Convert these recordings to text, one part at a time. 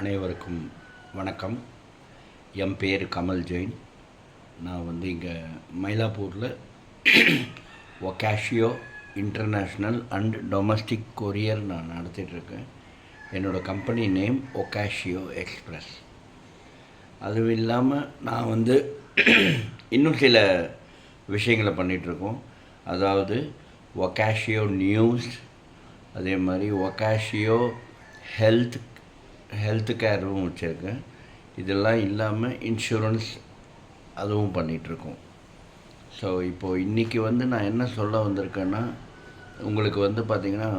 அனைவருக்கும் வணக்கம். என் பேர் கமல் ஜெயின். நான் வந்து இங்கே மயிலாப்பூரில் ஒகாஷியோ இன்டர்நேஷ்னல் அண்ட் டொமஸ்டிக் கொரியர் நான் நடத்திட்டுருக்கேன். என்னோடய கம்பெனி நேம் ஒகாஷியோ எக்ஸ்ப்ரெஸ். அதுவும் இல்லாமல் நான் வந்து இன்னும் சில விஷயங்களை பண்ணிகிட்ருக்கோம் அதாவது ஒகாஷியோ நியூஸ் அதே மாதிரி ஒகாஷியோ ஹெல்த் ஹெல்த் கேரும் வச்சுருக்கேன். இதெல்லாம் இல்லாமல் இன்சூரன்ஸ் அதுவும் பண்ணிகிட்ருக்கோம் ஸோ இப்போது இன்றைக்கி வந்து நான் என்ன சொல்ல வந்திருக்கேன்னா உங்களுக்கு வந்து பார்த்திங்கன்னா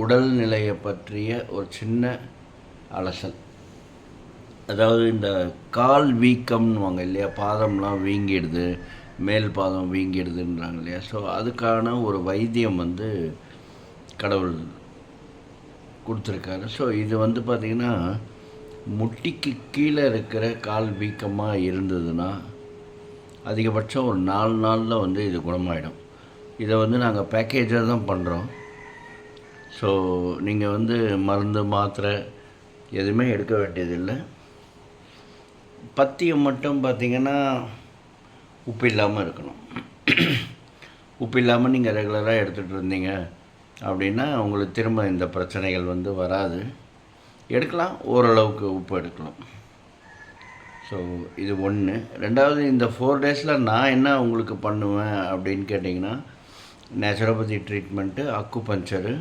உடல்நிலையை பற்றிய ஒரு சின்ன அலசல். அதாவது இந்த கால் வீக்கம்னுவாங்க இல்லையா பாதம்லாம் வீங்கிடுது மேல் பாதம் வீங்கிடுதுன்றாங்க இல்லையா. ஸோ அதுக்கான ஒரு வைத்தியம் வந்து கடவுள் கொடுத்துருக்காரு. ஸோ இது வந்து பார்த்திங்கன்னா முட்டிக்கு கீழே இருக்கிற கால் வீக்கமாக இருந்ததுன்னா அதிகபட்சம் ஒரு நாலு நாளில் வந்து இது குணமாயிடும். இதை வந்து நாங்கள் பேக்கேஜாக தான் பண்ணுறோம் ஸோ நீங்கள் வந்து மருந்து மாத்திரை எதுவுமே எடுக்க வேண்டியதில்லை. பத்தியம் மட்டும் பார்த்திங்கன்னா உப்பு இல்லாமல் இருக்கணும். உப்பு இல்லாமல் நீங்கள் ரெகுலராக எடுத்துகிட்டு இருந்தீங்க. அப்படின்னா உங்களுக்கு திரும்ப இந்த பிரச்சனைகள் வந்து வராது. எடுக்கலாம் ஓரளவுக்கு உப்பு எடுக்கலாம். ஸோ இது ஒன்று ரெண்டாவது இந்த ஃபோர் டேஸில் நான் என்ன உங்களுக்கு பண்ணுவேன் அப்படின்னு கேட்டிங்கன்னா நேச்சுரோபதி ட்ரீட்மெண்ட்டு அக்கு பஞ்சரு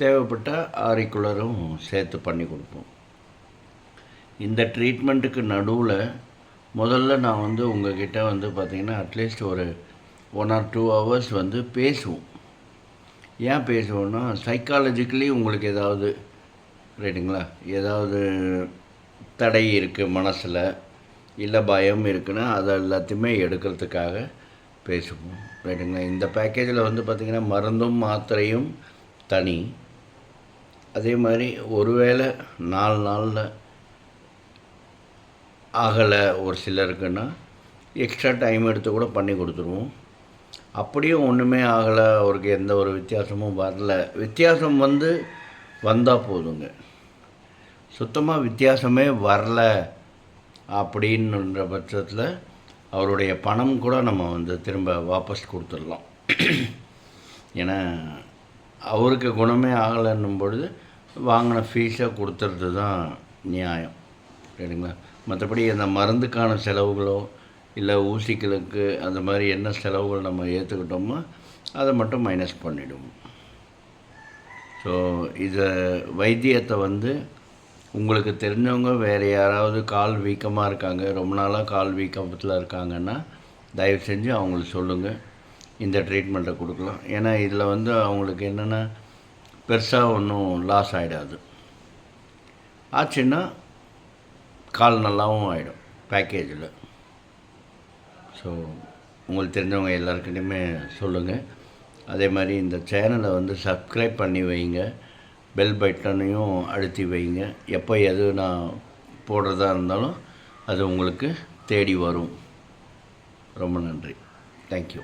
தேவைப்பட்ட ஆரிக்குலரும் சேர்த்து பண்ணி கொடுப்போம். இந்த ட்ரீட்மெண்ட்டுக்கு நடுவில் முதல்ல நான் வந்து உங்ககிட்ட வந்து பார்த்திங்கன்னா அட்லீஸ்ட் ஒரு ஒன் ஆர் டூ ஹவர்ஸ் வந்து பேசுவோம். ஏன் பேசுவோன்னா சைக்காலஜிக்கலி உங்களுக்கு ஏதாவது ரைட்டுங்களா? ஏதாவது தடை இருக்குது மனசில் இல்லை பயம் இருக்குன்னா அதை எல்லாத்தையுமே எடுக்கிறதுக்காக பேசுவோம் ரைட்டுங்களா? இந்த பேக்கேஜில் வந்து பார்த்திங்கன்னா மருந்தும் மாத்திரையும் தனி. அதே மாதிரி ஒருவேளை நாலு நாளில் ஆகலை ஒரு சிலருக்குன்னா எக்ஸ்ட்ரா டைம் எடுத்து கூட பண்ணி கொடுத்துருவோம். அப்படியும் ஒன்றுமே ஆகலை அவருக்கு எந்த ஒரு வித்தியாசமும் வரல. வித்தியாசம் வந்து வந்தால் போதுங்க. சுத்தமாக வித்தியாசமே வரல அப்படின்ற பட்சத்தில் அவருடைய பணம் கூட நம்ம வந்து திரும்ப வாபஸ் கொடுத்துடலாம். ஏன்னா அவருக்கு குணமே ஆகலைன்னும் பொழுது வாங்கின ஃபீஸை கொடுத்துறது தான் நியாயம். சரிங்களா? மற்றபடி அந்த மருந்துக்கான செலவுகளோ இல்லை ஊசிகளுக்கு அந்த மாதிரி என்ன செலவுகள் நம்ம ஏற்றுக்கிட்டோமோ அதை மட்டும் மைனஸ் பண்ணிவிடுவோம் ஸோ இதை வைத்தியத்தை வந்து உங்களுக்கு தெரிஞ்சவங்க வேறு யாராவது கால் வீக்கமாக இருக்காங்க ரொம்ப நாளாக கால் வீக்கத்தில் இருக்காங்கன்னா தயவு செஞ்சு அவங்களுக்கு சொல்லுங்கள் இந்த ட்ரீட்மெண்ட்டை கொடுக்கலாம். ஏன்னா இதில் வந்து அவங்களுக்கு என்னென்னா பெருசாக ஒன்றும் லாஸ் ஆகிடாது ஆச்சுன்னா கால் நல்லாவும் ஆகிடும் பேக்கேஜில் ஸோ உங்களுக்கு தெரிஞ்சவங்க எல்லாருக்கிட்டையுமே சொல்லுங்கள் அதே மாதிரி இந்த சேனலை வந்து சப்ஸ்கிரைப் பண்ணி வைங்க. பெல் பட்டனையும் அழுத்தி வைங்க. எப்போ எது நான் போடுறதா இருந்தாலும் அது உங்களுக்கு தேடி வரும். ரொம்ப நன்றி. தேங்க்யூ